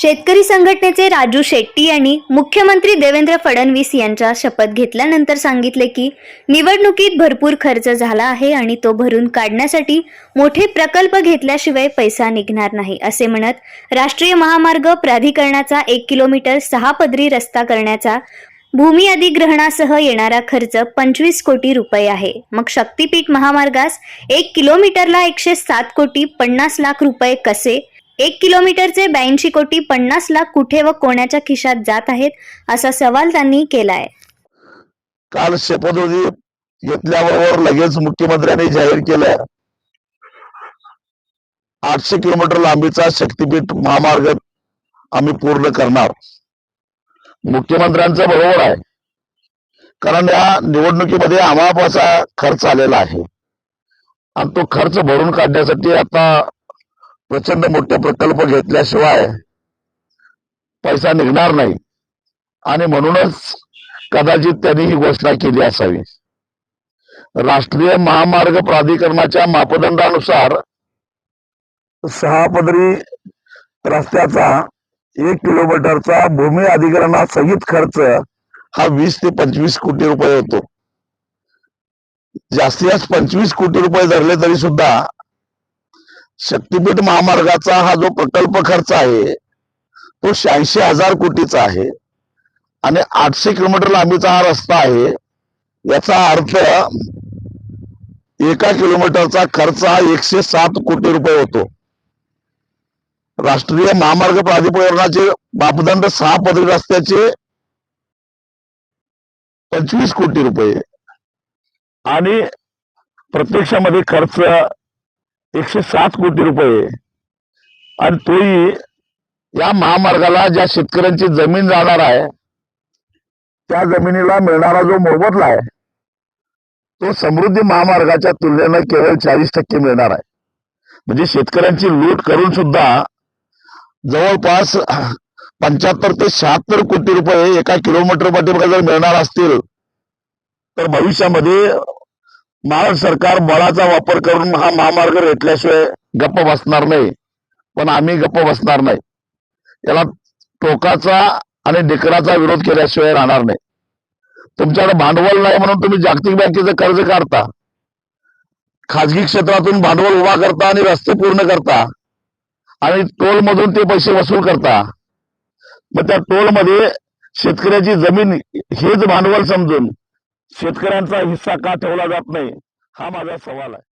शेतकरी संघटनेचे राजू शेट्टी यांनी मुख्यमंत्री देवेंद्र फडणवीस यांच्या शपथ घेतल्यानंतर सांगितले की निवडणुकीत भरपूर खर्च झाला आहे आणि तो भरून काढण्यासाठी मोठे प्रकल्प घेतल्याशिवाय पैसा निघणार नाही असे म्हणत राष्ट्रीय महामार्ग प्राधिकरणाचा एक किलोमीटर सहा पदरी रस्ता करण्याचा भूमी अधिग्रहणासह येणारा खर्च पंचवीस कोटी रुपये आहे. मग शक्तीपीठ महामार्गास एक किलोमीटरला एकशे सात कोटी पन्नास लाख रुपये कसे? एक किलोमीटरचे ब्याऐंशी कोटी पन्नास लाख कुठे व कोणाच्या खिशात जात आहेत असा सवाल त्यांनी केलाय. काल शपथविधी घेतल्याबरोबर लगेच मुख्यमंत्र्यांनी जाहीर केलं आठशे किलोमीटर लांबीचा शक्तीपीठ महामार्ग आम्ही पूर्ण करणार. मुख्यमंत्र्यांचं बरोबर आहे. कारण या निवडणुकीमध्ये अमापाचा खर्च आलेला आहे. आणि तो खर्च भरून काढण्यासाठी आता प्रचंड मोठे प्रकल्प घेतल्याशिवाय पैसा निघणार नाही. आणि म्हणूनच कदाचित त्यांनी ही घोषणा केली असावी. राष्ट्रीय महामार्ग प्राधिकरणाच्या मापदंडानुसार सहा पदरी रस्त्याचा एक किलोमीटरचा भूमी अधिग्रहणासहित खर्च हा वीस ते पंचवीस कोटी रुपये होतो. जास्तीत जास्त पंचवीस कोटी रुपये धरले तरी सुद्धा शक्तीपीठ महामार्गाचा हा जो प्रकल्प खर्च आहे तो शहाऐंशी हजार कोटीचा आहे. आणि आठशे किलोमीटर लांबीचा हा रस्ता आहे. याचा अर्थ एका किलोमीटरचा खर्च हा एकशे सात कोटी रुपये होतो. राष्ट्रीय महामार्ग प्राधिकरणाचे मापदंड सहा पदरी रस्त्याचे पंचवीस कोटी रुपये. आणि प्रत्यक्षामध्ये खर्च एकशे सात कोटी रुपये आणि तोही या महामार्गाला ज्या शेतकऱ्यांची जमीन जाणार आहे त्या जमिनीला मिळणारा जो मोबदला आहे तो समृद्धी महामार्गाच्या तुलनेनं केवळ चाळीस टक्के मिळणार आहे. म्हणजे शेतकऱ्यांची लूट करून सुद्धा जवळपास पंच्याहत्तर ते शहात्तर कोटी रुपये एका किलोमीटर पाठीमागे जर मिळणार असतील तर भविष्यामध्ये महाराष्ट्र सरकार बळाचा वापर करून हा महामार्ग रेटल्याशिवाय गप्प बसणार नाही. पण आम्ही गप्प बसणार नाही. याला टोकाचा आणि डिकराचा विरोध केल्याशिवाय राहणार नाही. तुमच्याकडे भांडवल नाही म्हणून तुम्ही जागतिक बँकेचं कर्ज काढता. खाजगी क्षेत्रातून भांडवल उभा करता आणि रस्ते पूर्ण करता. आणि टोल मधून ते पैसे वसूल करता. मग त्या टोलमध्ये शेतकऱ्याची जमीन हेच भांडवल समजून शेतकऱ्यांचा हिस्सा का ठेवला जात नाही? हा माझा सवाल आहे.